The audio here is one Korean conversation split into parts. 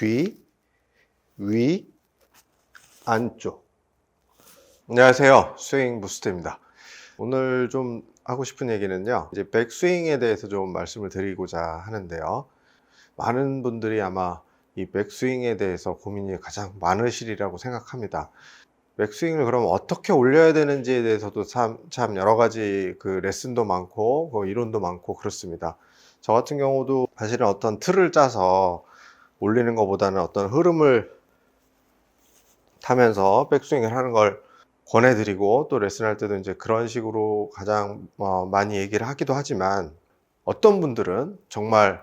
뒤, 위, 안쪽. 안녕하세요. 스윙 부스트입니다. 오늘 좀 하고 싶은 얘기는요. 이제 백스윙에 대해서 좀 말씀을 드리고자 하는데요. 많은 분들이 아마 이 백스윙에 대해서 고민이 가장 많으시리라고 생각합니다. 백스윙을 그럼 어떻게 올려야 되는지에 대해서도 참, 참 여러 가지 그 레슨도 많고 그 이론도 많고 그렇습니다. 저 같은 경우도 사실은 어떤 틀을 짜서 올리는 것보다는 어떤 흐름을 타면서 백스윙을 하는 걸 권해드리고 또 레슨할 때도 이제 그런 식으로 가장 어, 많이 얘기를 하기도 하지만 어떤 분들은 정말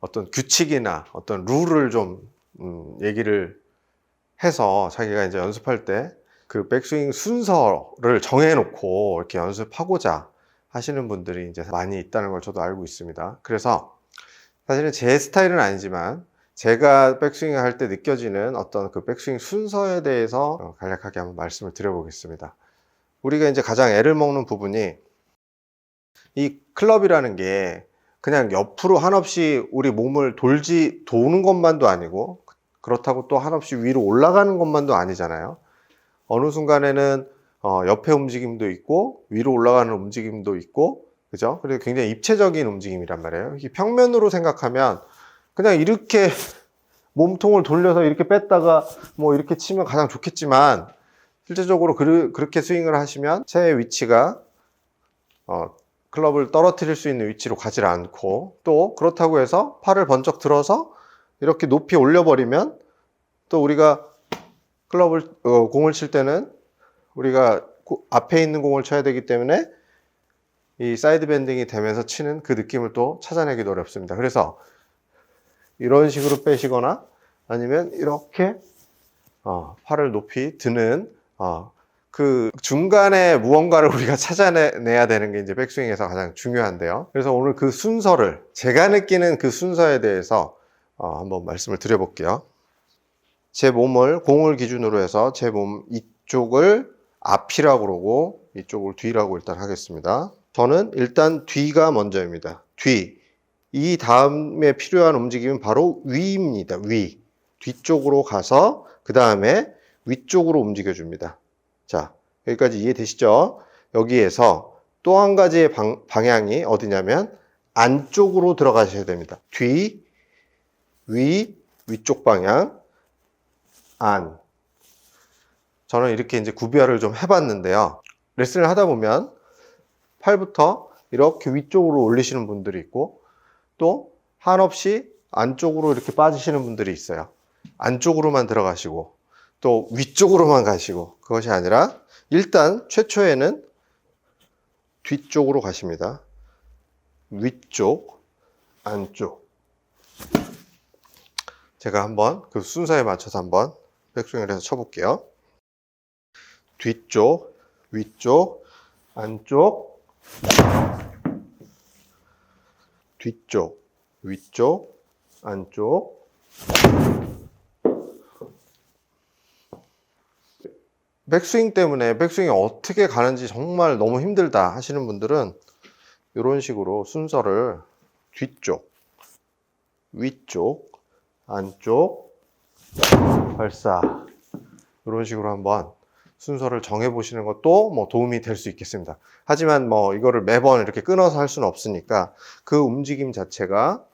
어떤 규칙이나 어떤 룰을 좀 음, 얘기를 해서 자기가 이제 연습할 때 그 백스윙 순서를 정해놓고 이렇게 연습하고자 하시는 분들이 이제 많이 있다는 걸 저도 알고 있습니다. 그래서 사실은 제 스타일은 아니지만 제가 백스윙을 할때 느껴지는 어떤 그 백스윙 순서에 대해서 어, 간략하게 한번 말씀을 드려보겠습니다. 우리가 이제 가장 애를 먹는 부분이 이 클럽이라는 게 그냥 옆으로 한없이 우리 몸을 돌지 도는 것만도 아니고 그렇다고 또 한없이 위로 올라가는 것만도 아니잖아요. 어느 순간에는 어, 옆에 움직임도 있고 위로 올라가는 움직임도 있고 그죠? 그리고 굉장히 입체적인 움직임이란 말이에요. 이게 평면으로 생각하면 그냥 이렇게 몸통을 돌려서 이렇게 뺐다가 뭐 이렇게 치면 가장 좋겠지만 실제적으로 그, 그렇게 스윙을 하시면 채의 위치가 어, 클럽을 떨어뜨릴 수 있는 위치로 가지 않고 또 그렇다고 해서 팔을 번쩍 들어서 이렇게 높이 올려버리면 또 우리가 클럽을 어, 공을 칠 때는 우리가 고- 앞에 있는 공을 쳐야 되기 때문에 이 사이드 밴딩이 되면서 치는 그 느낌을 또 찾아내기도 어렵습니다. 그래서 이런 식으로 빼시거나 아니면 이렇게 어, 팔을 높이 드는 어, 그 중간에 무언가를 우리가 찾아내야 되는 게 이제 백스윙에서 가장 중요한데요. 그래서 오늘 그 순서를 제가 느끼는 그 순서에 대해서 어, 한번 말씀을 드려볼게요. 제 몸을 공을 기준으로 해서 제 몸 이쪽을 앞이라고 그러고 이쪽을 뒤라고 일단 하겠습니다. 저는 일단 뒤가 먼저입니다. 뒤. 이 다음에 필요한 움직임은 바로 위입니다. 위. 뒤쪽으로 가서 그 다음에 위쪽으로 움직여 줍니다. 자, 여기까지 이해되시죠? 여기에서 또 한 가지의 방, 방향이 어디냐면 안쪽으로 들어가셔야 됩니다. 뒤, 위, 위쪽 방향, 안. 저는 이렇게 이제 구비화를 좀 해봤는데요. 레슨을 하다 보면 팔부터 이렇게 위쪽으로 올리시는 분들이 있고 또 한없이 안쪽으로 이렇게 빠지시는 분들이 있어요. 안쪽으로만 들어가시고 또 위쪽으로만 가시고 그것이 아니라 일단 최초에는 뒤쪽으로 가십니다. 위쪽, 안쪽. 제가 한번 그 순서에 맞춰서 한번 백스윙을 해서 쳐볼게요. 뒤쪽, 위쪽, 안쪽, 뒤쪽, 위쪽, 안쪽. 백스윙 때문에 백스윙이 어떻게 가는지 정말 너무 힘들다 하시는 분들은 이런 식으로 순서를 뒤쪽, 위쪽, 안쪽, 발사 이런 식으로 한번 순서를 정해 보시는 것도 뭐 도움이 될 수 있겠습니다. 하지만 뭐 이거를 매번 이렇게 끊어서 할 수는 없으니까 그 움직임 자체가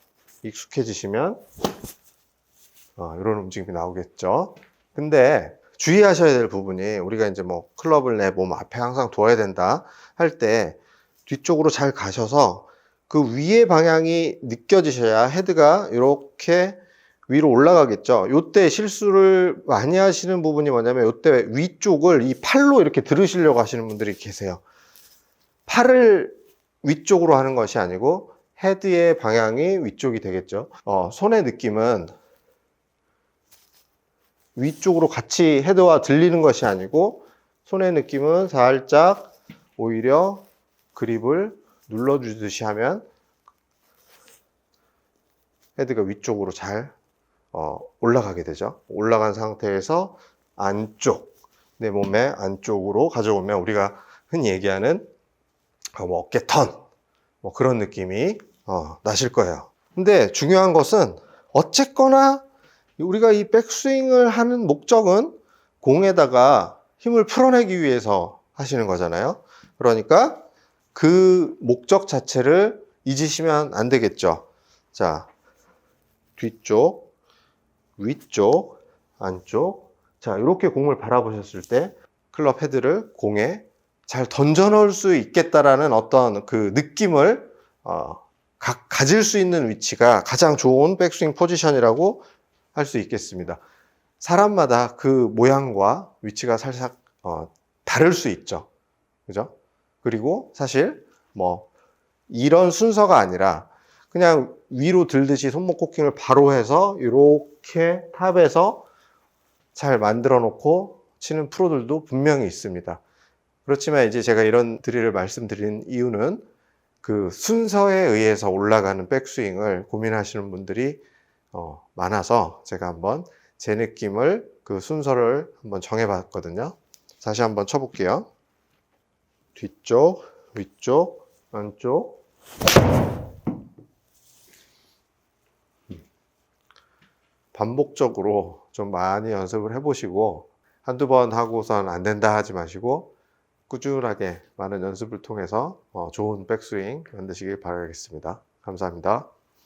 익숙해지시면 어, 이런 움직임이 나오겠죠. 근데 주의하셔야 될 부분이 우리가 이제 뭐 클럽을 내 몸 앞에 항상 둬야 된다 할 때 뒤쪽으로 잘 가셔서 그 위의 방향이 느껴지셔야 헤드가 이렇게 위로 올라가겠죠. 요때 실수를 많이 하시는 부분이 뭐냐면 요때 위쪽을 이 팔로 이렇게 들으시려고 하시는 분들이 계세요. 팔을 위쪽으로 하는 것이 아니고 헤드의 방향이 위쪽이 되겠죠. 어, 손의 느낌은 위쪽으로 같이 헤드와 들리는 것이 아니고 손의 느낌은 살짝 오히려 그립을 눌러주듯이 하면 헤드가 위쪽으로 잘 어, 올라가게 되죠. 올라간 상태에서 안쪽, 내 몸의 안쪽으로 가져오면 우리가 흔히 얘기하는 어, 뭐 어깨 턴, 뭐 그런 느낌이 어, 나실 거예요. 근데 중요한 것은 어쨌거나 우리가 이 백스윙을 하는 목적은 공에다가 힘을 풀어내기 위해서 하시는 거잖아요. 그러니까 그 목적 자체를 잊으시면 안 되겠죠. 자, 뒤쪽, 위쪽, 안쪽. 자, 이렇게 공을 바라보셨을 때 클럽 헤드를 공에 잘 던져 넣을 수 있겠다라는 어떤 그 느낌을 어, 가, 가질 수 있는 위치가 가장 좋은 백스윙 포지션이라고 할 수 있겠습니다. 사람마다 그 모양과 위치가 살짝 어, 다를 수 있죠. 그죠? 그리고 사실 뭐 이런 순서가 아니라 그냥 위로 들듯이 손목 코킹을 바로 해서 이렇게 탑에서 잘 만들어 놓고 치는 프로들도 분명히 있습니다. 그렇지만 이제 제가 이런 드릴을 말씀드린 이유는 그 순서에 의해서 올라가는 백스윙을 고민하시는 분들이 어, 많아서 제가 한번 제 느낌을 그 순서를 한번 정해봤거든요. 다시 한번 쳐볼게요. 뒤쪽, 위쪽, 안쪽. 반복적으로 좀 많이 연습을 해보시고 한두 번 하고선 안 된다 하지 마시고 꾸준하게 많은 연습을 통해서 어, 좋은 백스윙 만드시길 바라겠습니다. 감사합니다.